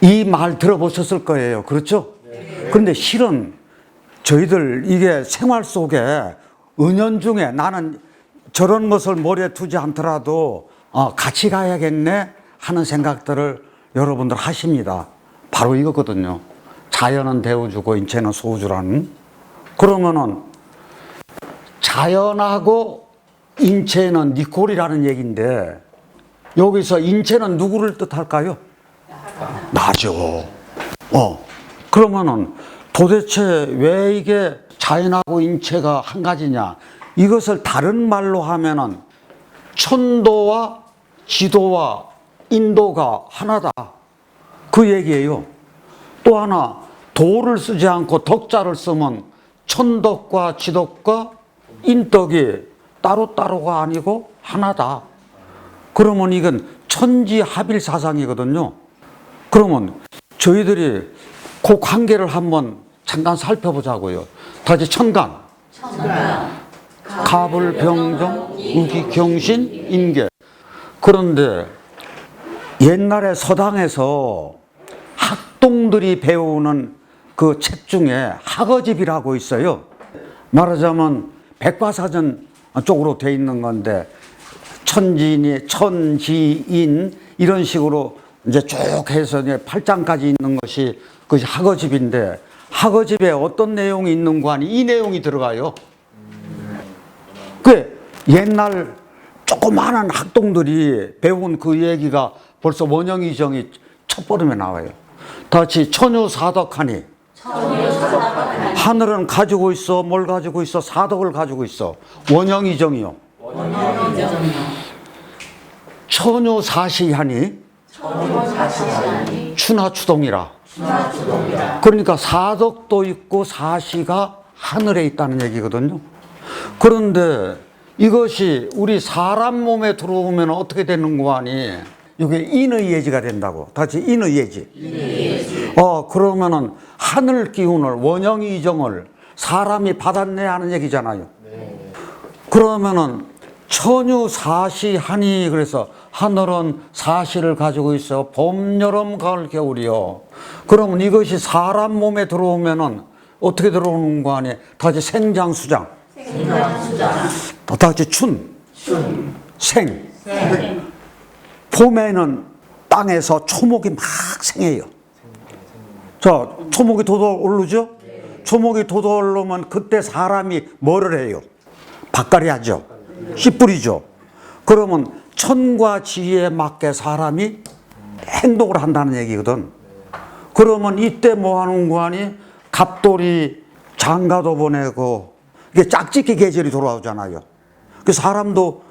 이 말 들어보셨을 거예요. 그렇죠? 그런데 실은 저희들 이게 생활 속에 은연중에 나는 저런 것을 머리에 두지 않더라도 어, 같이 가야겠네 하는 생각들을 여러분들 하십니다. 바로 이거거든요. 자연은 대우주고 인체는 소우주라는. 그러면은 자연하고 인체는 니콜이라는 얘기인데 여기서 인체는 누구를 뜻할까요? 나죠. 어. 그러면은 도대체 왜 이게 자연하고 인체가 한 가지냐? 이것을 다른 말로 하면은 천도와 지도와 인도가 하나다. 그 얘기예요. 또 하나 도를 쓰지 않고 덕자를 쓰면 천덕과 지덕과 인덕이 따로따로가 아니고 하나다. 그러면 이건 천지합일 사상이거든요. 그러면 저희들이 그 관계를 한번 잠깐 살펴보자고요. 다시 천간, 가불병정, 우기 경신, 인계. 그런데 옛날에 서당에서 학동들이 배우는 그 책 중에 학어집이라고 있어요. 말하자면 백과사전 쪽으로 돼 있는 건데 천지니 천지인 이런 식으로 이제 쭉 해서 이제 8장까지 있는 것이 그 학어집인데 학어집에 어떤 내용이 있는 거 아니 이 내용이 들어가요. 그 옛날 조그마한 학동들이 배운 그 얘기가 벌써 원형이정이 첫 보름에 나와요. 다시 천유사덕하니 하늘은 가지고 있어 뭘 가지고 있어 사덕을 가지고 있어 원형이정이요. 천유사시하니 추나추동이라. 그러니까 사덕도 있고 사시가 하늘에 있다는 얘기거든요. 그런데 이것이 우리 사람 몸에 들어오면 어떻게 되는 거 아니? 이게 인의 예지가 된다고. 다시 인의 예지. 어, 그러면은 하늘 기운을, 원형이 이정을 사람이 받았네 하는 얘기잖아요. 그러면은 천유 사시하니 그래서 하늘은 사시를 가지고 있어 봄 여름 가을 겨울이요. 그러면 이것이 사람 몸에 들어오면은 어떻게 들어오는 거 아니? 다시 생장 수장. 또 다시 춘. 생. 봄에는 땅에서 초목이 막 생해요. 자, 초목이 돋아 오르죠? 초목이 돋아 오르면 그때 사람이 뭐를 해요? 밭갈이 하죠. 씨 뿌리죠. 그러면 천과 지혜에 맞게 사람이 행동을 한다는 얘기거든. 그러면 이때 뭐 하는 거 아니? 갑돌이 장가도 보내고 이게 짝짓기 계절이 돌아오잖아요. 그 사람도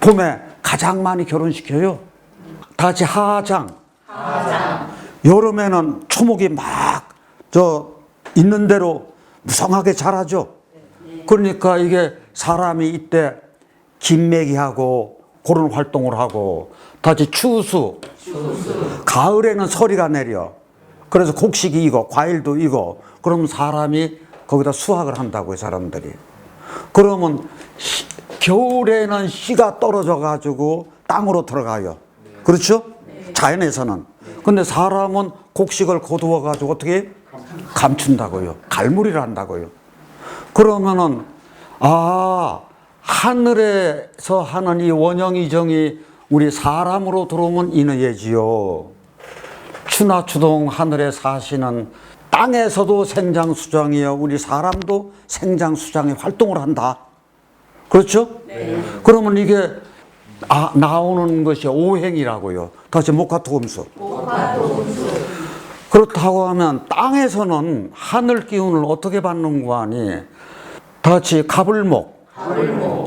봄에 가장 많이 결혼시켜요. 다시 하장. 여름에는 초목이 막 저 있는 대로 무성하게 자라죠. 그러니까 이게 사람이 이때 김매기하고 그런 활동을 하고 다시 추수. 가을에는 서리가 내려. 그래서 곡식이 이거, 과일도 이거. 그러면 사람이 거기다 수확을 한다고요, 사람들이. 그러면 시- 겨울에는 씨가 떨어져 가지고 땅으로 들어가요. 그렇죠? 자연에서는. 근데 사람은 곡식을 거두어 가지고 어떻게 감춘다고요. 갈무리를 한다고요. 그러면은 아 하늘에서 하는 이 원형이정이 우리 사람으로 들어오면 인의예지요. 추나 추동 하늘에 사시는 땅에서도 생장수장이요. 우리 사람도 생장수장의 활동을 한다. 그렇죠? 그러면 이게 아, 나오는 것이 오행이라고요. 다시 목화토금수. 그렇다고 하면 땅에서는 하늘 기운을 어떻게 받는 거 아니? 다시 가불목.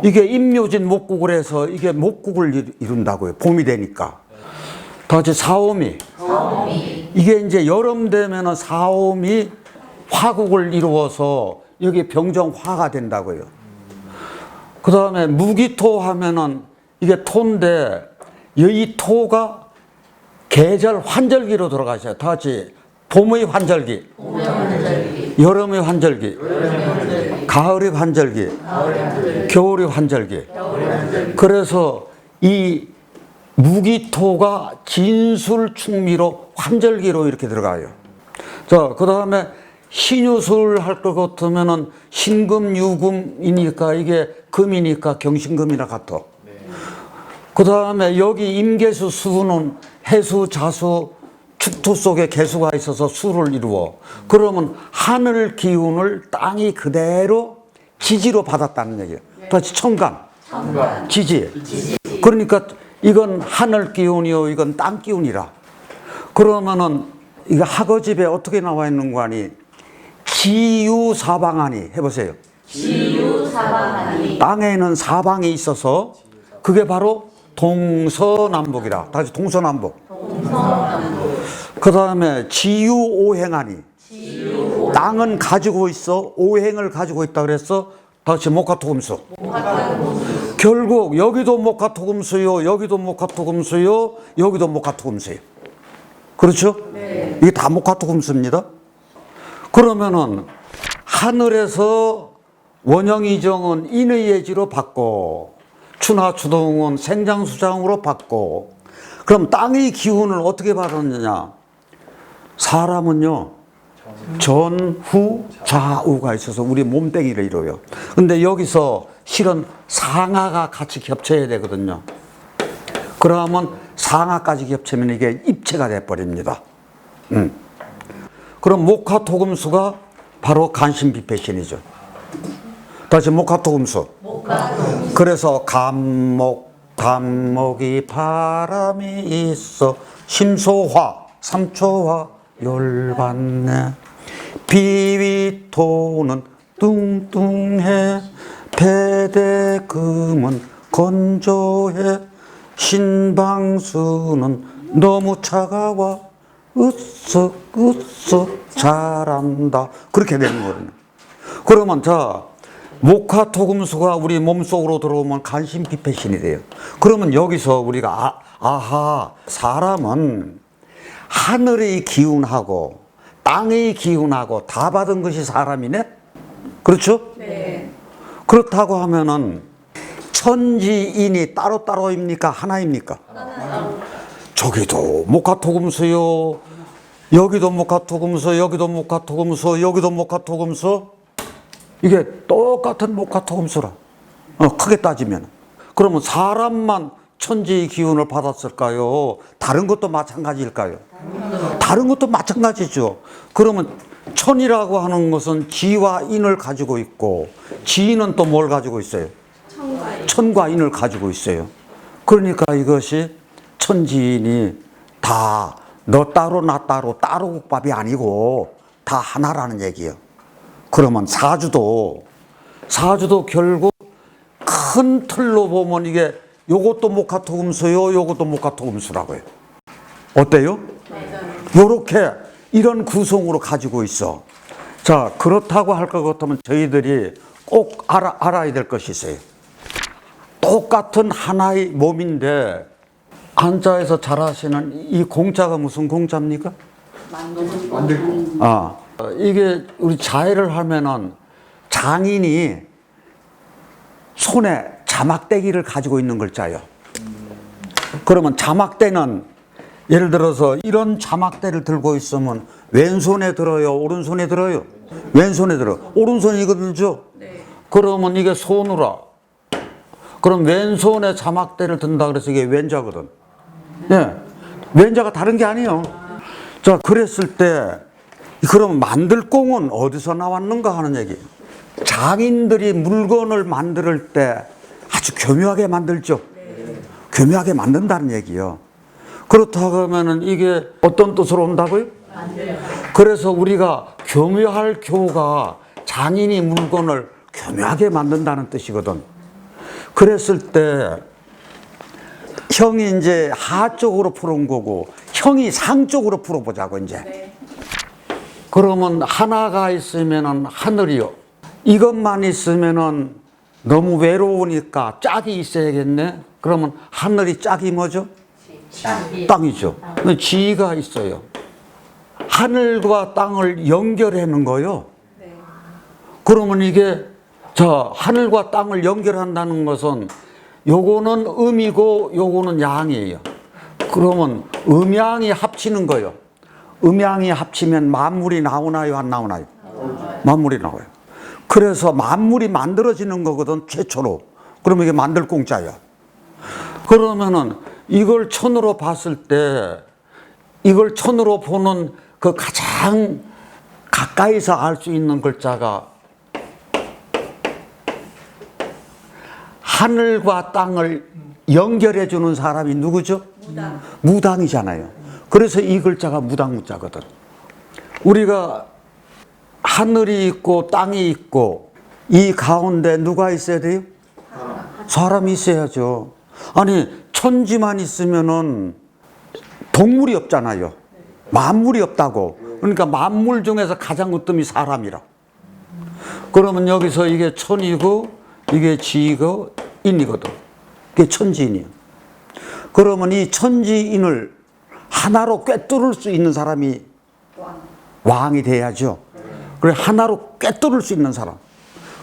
이게 임묘진 목국을 해서 이게 목국을 이- 이룬다고요. 봄이 되니까. 다시 사오미. 이게 이제 여름 되면은 사오미 화국을 이루어서 여기 병정화가 된다고요. 그 다음에 무기토 하면은 이게 토인데 이 토가 계절 환절기로 들어가셔요. 다 같이 봄의 환절기, 여름의 환절기, 가을의 환절기, 겨울의 환절기. 그래서 이 무기토가 진술충미로 환절기로 이렇게 들어가요. 자, 그 다음에 신유술 할 것 같으면은 신금, 유금이니까 이게 금이니까 경신금이나 같아. 그 다음에 여기 임계수 수는 해수, 자수, 축토 속에 개수가 있어서 수를 이루어. 그러면 하늘 기운을 땅이 그대로 지지로 받았다는 얘기예요. 다시 천간, 지지. 그러니까 이건 하늘 기운이요, 이건 땅 기운이라. 그러면은 이거 학어집에 어떻게 나와 있는 거 아니? 지유사방하니 해보세요. 지유사방하니 땅에는 사방이 있어서 그게 바로 동서남북이라. 다시 동서남북. 그 다음에 지유오행하니. 땅은 가지고 있어. 오행을 가지고 있다 그래서 다시 목화토금수. 결국 여기도 목화토금수요. 여기도 목화토금수요. 여기도 목화토금수요. 그렇죠? 이게 다 목화토금수입니다. 그러면은 하늘에서 원형이정은 인의 예지로 받고 추나추동은 생장수장으로 받고 그럼 땅의 기운을 어떻게 받았느냐? 사람은요 전 후 좌우가 있어서 우리 몸뚱이를 이루어요. 근데 여기서 실은 상하가 같이 겹쳐야 되거든요. 그러면 상하까지 겹치면 이게 입체가 돼 버립니다. 음. 그럼 목화토금수가 바로 간신비패신이죠. 다시 목화토금수. 그래서 감목 감목이 바람이 있어 심소화 삼초화 열받네. 비위토는 뚱뚱해. 배대금은 건조해. 신방수는 너무 차가워. 으쓱 으쓱 잘한다. 그렇게 되는 거거든요. 그러면 자 목화토금수가 우리 몸속으로 들어오면 간신비패신이 돼요. 그러면 여기서 우리가 아, 아하 사람은 하늘의 기운하고 땅의 기운하고 다 받은 것이 사람이네 그렇죠? 네. 그렇다고 하면은 천지인이 따로따로입니까? 하나입니까? 저기도 목화토금수요. 여기도 목화토금수, 여기도 목화토금수, 여기도 목화토금수. 이게 똑같은 목화토금수라. 어, 크게 따지면. 그러면 사람만 천지의 기운을 받았을까요? 다른 것도 마찬가지일까요? 다른 것도 마찬가지죠. 그러면 천이라고 하는 것은 지와 인을 가지고 있고 지는 또뭘 가지고 있어요? 천과 인을 가지고 있어요. 그러니까 이것이 천지인이 다 너 따로 나 따로 따로 국밥이 아니고 다 하나라는 얘기예요. 그러면 사주도 사주도 결국 큰 틀로 보면 이게 요것도 목화토금수요, 요것도 목화토금수라고요. 어때요? 요렇게 이런 구성으로 가지고 있어. 자, 그렇다고 할 것 같으면 저희들이 꼭 알아, 알아야 될 것이 있어요. 똑같은 하나의 몸인데 한자에서 잘 하시는 이 공자가 무슨 공자입니까? 아, 어, 이게 우리 자해를 하면은 장인이 손에 자막대기를 가지고 있는 글자예요. 그러면 자막대는 예를 들어서 이런 자막대를 들고 있으면 왼손에 들어요, 오른손에 들어요. 왼손에 들어. 오른손이 이거 들죠? 그러면 이게 손으로. 그럼 왼손에 자막대를 든다 그래서 이게 왼자거든. 예. 왼자가 다른 게 아니에요. 자, 그랬을 때 그럼 만들 공은 어디서 나왔는가 하는 얘기. 장인들이 물건을 만들 때 아주 교묘하게 만들죠. 교묘하게 만든다는 얘기요. 그렇다고 하면은 이게 어떤 뜻으로 온다고요? 그래서 우리가 교묘할 교가 장인이 물건을 교묘하게 만든다는 뜻이거든. 그랬을 때 형이 이제 하 쪽으로 풀은 거고 형이 상 쪽으로 풀어보자고 이제. 그러면 하나가 있으면은 하늘이요. 이것만 있으면은 너무 외로우니까 짝이 있어야겠네. 그러면 하늘이 짝이 뭐죠? 땅이죠. 근데 지가 있어요. 하늘과 땅을 놓은 거요. 그러면 이게 자 하늘과 땅을 연결한다는 것은 요거는 음이고 요거는 양이에요. 그러면 음양이 합치는 거요. 음양이 합치면 만물이 나오나요, 안 나오나요? 만물이 나와요. 그래서 만물이 만들어지는 거거든, 최초로. 그러면 이게 만들 공짜야. 그러면은 이걸 천으로 봤을 때 이걸 천으로 보는 그 가장 가까이서 알 수 있는 글자가 하늘과 땅을 연결해 주는 사람이 누구죠? 무당. 무당이잖아요. 그래서 이 글자가 무당 무자거든. 우리가 하늘이 있고 땅이 있고 이 가운데 누가 있어야 돼요? 사람이 있어야죠. 아니 천지만 있으면은 동물이 없잖아요. 만물이 없다고. 그러니까 만물 중에서 가장 으뜸이 사람이라. 그러면 여기서 이게 천이고 이게 지고 인이거든. 그게 천지인이야. 그러면 이 천지인을 하나로 꿰뚫을 수 있는 사람이 왕이 돼야죠. 그래 하나로 꿰뚫을 수 있는 사람.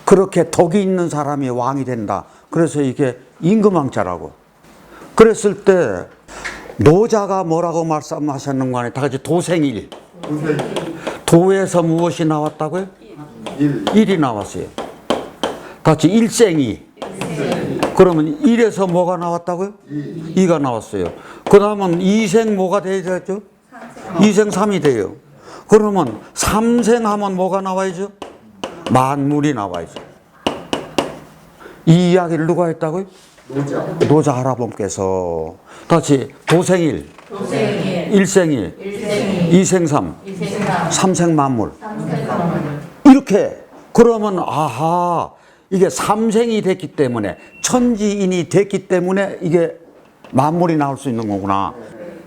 그렇게 덕이 있는 사람이 왕이 된다. 그래서 이게 임금왕자라고. 그랬을 때 노자가 뭐라고 말씀하셨는 거 아니에요? 다 같이 도생일. 도에서 무엇이 나왔다고요? 일 이 나왔어요. 다 같이 일생이. 그러면 일에서 뭐가 나왔다고요? 이. 가 나왔어요. 그 다음은 이생 뭐가 돼야 되죠? 이생 삼이 돼요. 그러면 삼생 하면 뭐가 나와야죠? 만물이 나와야죠. 이 이야기를 누가 했다고요? 노자. 할아버님께서. 다시 도생일, 도생일, 일생일, 일생일, 이생삼, 이생삼, 삼생만물. 이렇게 그러면 아하 이게 삼생이 됐기 때문에 천지인이 됐기 때문에 이게 만물이 나올 수 있는 거구나.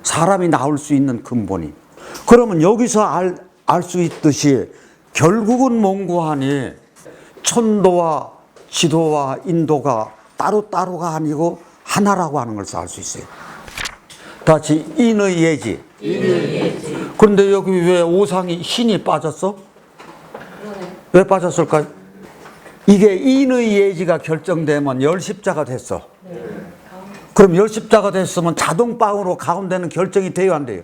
사람이 나올 수 있는 근본이 그러면 여기서 알 알 수 있듯이 결국은 몽고하니 천도와 지도와 인도가 따로따로가 아니고 하나라고 하는 것을 알 수 있어요 다시 인의 예지 그런데 여기 왜 오상이 신이 빠졌어? 왜 빠졌을까요? 이게 인의 예지가 결정되면 열십자가 됐어. 그럼 열십자가 됐으면 자동방으로 가운데는 결정이 돼요, 안 돼요?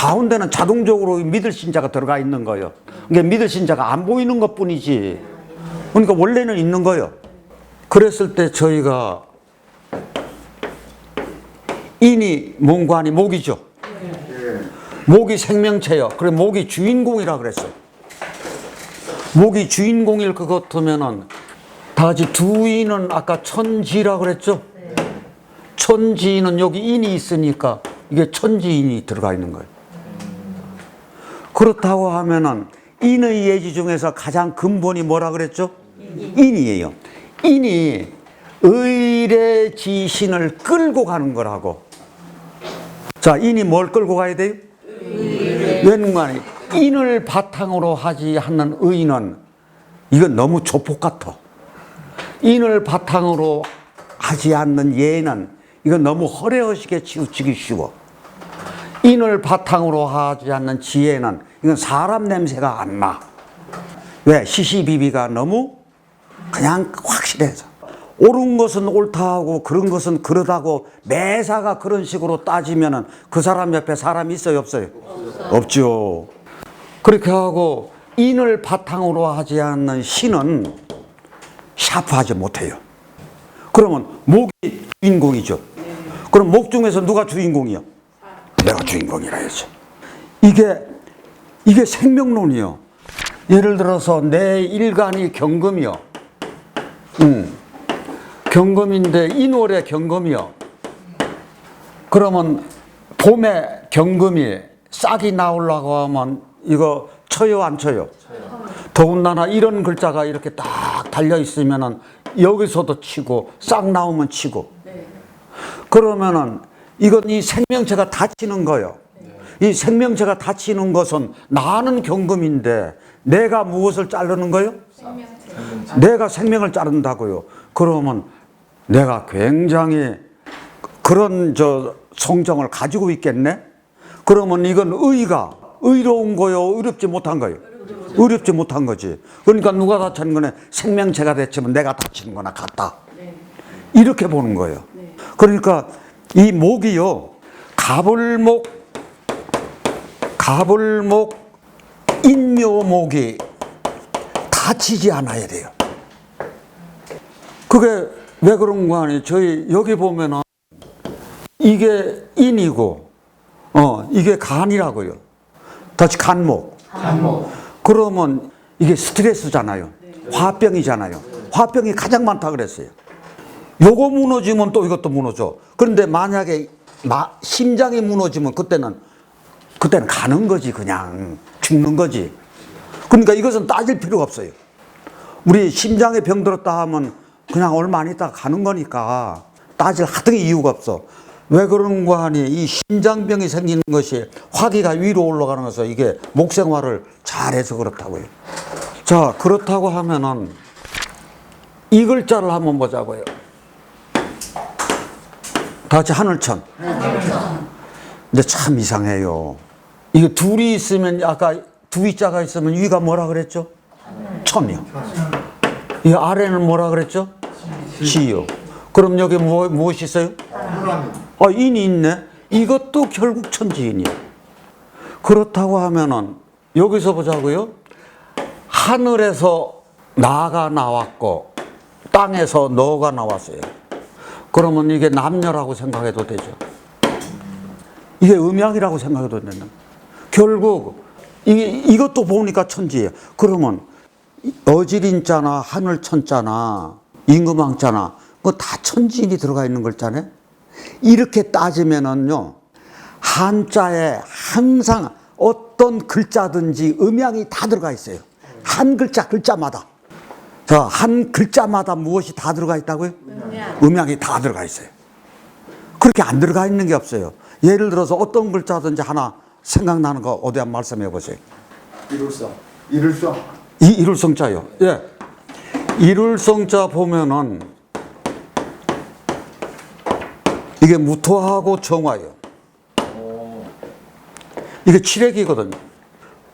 가운데는 자동적으로 믿을 신자가 들어가 있는 거예요. 그러니까 믿을 신자가 안 보이는 것 뿐이지. 그러니까 원래는 있는 거예요. 그랬을 때 저희가 인이 몽관이 목이죠. 목이 생명체요. 그래 목이 주인공이라 그랬어요. 목이 주인공일 것 같으면은 다 같이 두인은 아까 천지라 그랬죠? 천지인은 여기 인이 있으니까 이게 천지인이 들어가 있는 거예요. 그렇다고 하면은 인의 예지 중에서 가장 근본이 뭐라 그랬죠? 인이에요. 인이 의례 지신을 끌고 가는 거라고. 자, 인이 뭘 끌고 가야 돼요? 웬만히 인을 바탕으로 하지 않는 의인은 이건 너무 조폭 같아. 인을 바탕으로 하지 않는 예는 이건 너무 허례허식에 치우치기 쉬워. 인을 바탕으로 하지 않는 지혜는 이건 사람 냄새가 안 나. 왜? 시시비비가 너무 그냥 확실해서. 옳은 것은 옳다고 그런 것은 그러다고 매사가 그런 식으로 따지면은 그 사람 옆에 사람이 있어요 없어요? 없죠. 그렇게 하고 인을 바탕으로 하지 않는 신은 샤프하지 못해요. 그러면 목이 주인공이죠. 그럼 목 중에서 누가 주인공이요? 내가 주인공이라 했죠. 이게 이게 생명론이요. 예를 들어서 내 일간이 경금이요. 음. 경금인데 인월의 경금이요. 그러면 봄에 경금이 싹이 나오려고 하면 이거 쳐요 안 쳐요? 더군다나 이런 글자가 이렇게 딱 달려 있으면은 여기서도 치고 싹 나오면 치고 그러면은 이건 이 생명체가 다치는 거예요. 이 생명체가 다치는 것은 나는 경금인데 내가 무엇을 자르는 거예요? 내가 생명을 자른다고요. 그러면 내가 굉장히 그런 저 성정을 가지고 있겠네? 그러면 이건 의가 의로운 거요, 의롭지 못한 거요. 의롭지 못한 거지. 그러니까 누가 다치는 거네? 생명체가 다치면 내가 다치는 거나 같다. 이렇게 보는 거예요. 그러니까 이 목이요, 가불목 가불목, 인묘목이 다치지 않아야 돼요. 그게 왜 그런 거 아니에요? 저희 여기 보면은 이게 인이고, 어, 이게 간이라고요. 다시 간목. 간목. 그러면 이게 스트레스잖아요. 화병이잖아요. 화병이 가장 많다 그랬어요. 요거 무너지면 또 이것도 무너져. 그런데 만약에 마- 심장이 무너지면 그때는 그때는 가는 거지 그냥 죽는 거지. 그러니까 이것은 따질 필요가 없어요. 우리 심장에 병 들었다 하면 그냥 얼마 안 있다가 가는 거니까 따질 하등의 이유가 없어. 왜 그런 거 하니 이 심장병이 생기는 것이 화기가 위로 올라가는 것은 이게 목생활을 잘해서 그렇다고요. 자 그렇다고 하면은 이 글자를 한번 보자고요. 다 같이 하늘천. 근데 참 이상해요. 이게 둘이 있으면 아까 두 위자가 있으면 위가 뭐라 그랬죠? 천이요. 이 아래는 뭐라 그랬죠? 시요. 그럼 여기 뭐, 무엇이 있어요? 아, 인이 있네. 이것도 결국 천지인이야. 그렇다고 하면은 여기서 보자고요. 하늘에서 나가 나왔고 땅에서 너가 나왔어요. 그러면 이게 남녀라고 생각해도 되죠. 이게 음양이라고 생각해도 된다. 결국 이게 이것도 보니까 천지예요. 그러면 어지린자나 하늘천자나 임금왕자나 그거 다 천지인이 들어가 있는 글자네. 이렇게 따지면은요 한자에 항상 어떤 글자든지 음양이 다 들어가 있어요. 한 글자 글자마다. 자, 한 글자마다 무엇이 다 들어가 있다고요? 음양 이 다 들어가 있어요. 그렇게 안 들어가 있는 게 없어요. 예를 들어서 어떤 글자든지 하나 생각나는 거 어디 한번 말씀해 보세요. 이룰성. 이룰성. 이 일울성자요. 예. 일울성자 보면은 이게 무토하고 정화요. 이게 칠액이거든요.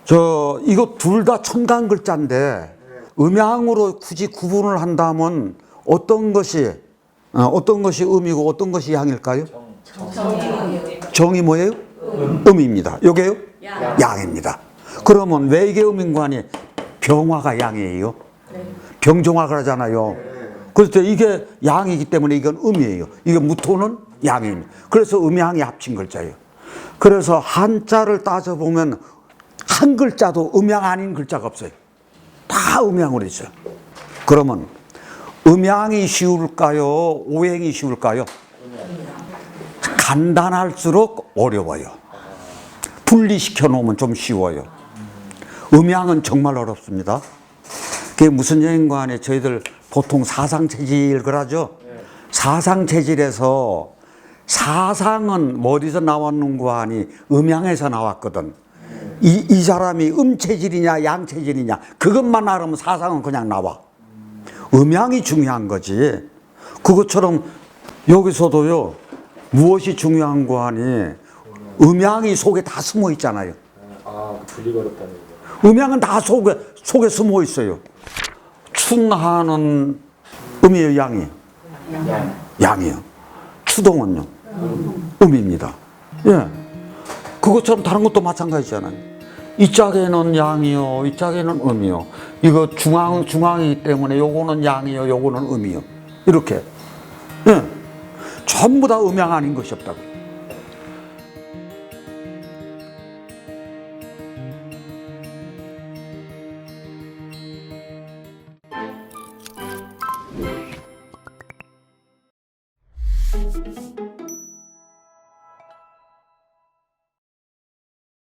저 이거 둘 다 천간 글자인데 음양으로 굳이 구분을 한다면 어떤 것이 어, 어떤 것이 음이고 어떤 것이 양일까요? 정이 뭐예요? 음입니다. 요게요? 양 입니다. 그러면 왜 이게 음인 거 아니? 병화가 양이에요. 병종화 그러잖아요. 그래서 이게 양이기 때문에 이건 음이에요. 이게 무토는 양입니다. 그래서 음양이 합친 글자예요. 그래서 한자를 따져보면 한 글자도 음양 아닌 글자가 없어요. 다 음양으로 있어요. 그러면 음양이 쉬울까요? 오행이 쉬울까요? 간단할수록 어려워요. 분리시켜 놓으면 좀 쉬워요. 음양은 정말 어렵습니다. 그게 무슨 얘기인가 하니 저희들 보통 사상체질 그러죠? 사상체질에서 사상은 뭐 어디서 나왔는가 하니 음양에서 나왔거든. 이, 이 사람이 음체질이냐 양체질이냐 그것만 알으면 사상은 그냥 나와. 음양이 중요한 거지. 그것처럼 여기서도요 무엇이 중요한 거 하니 음양이 속에 다 숨어 있잖아요. 아, 분리가 어렵다는 얘기죠. 음양은 다 속에 속에 숨어 있어요. 춘하는 음이에요, 양이. 양. 양이요. 추동은요. 음입니다. 예. 그것처럼 다른 것도 마찬가지잖아요. 이 짝에는 양이요, 이 짝에는 음이요. 이거 중앙 중앙이기 때문에 요거는 양이요, 요거는 음이요. 이렇게. 예. 전부 다 음양 아닌 것이 없다고.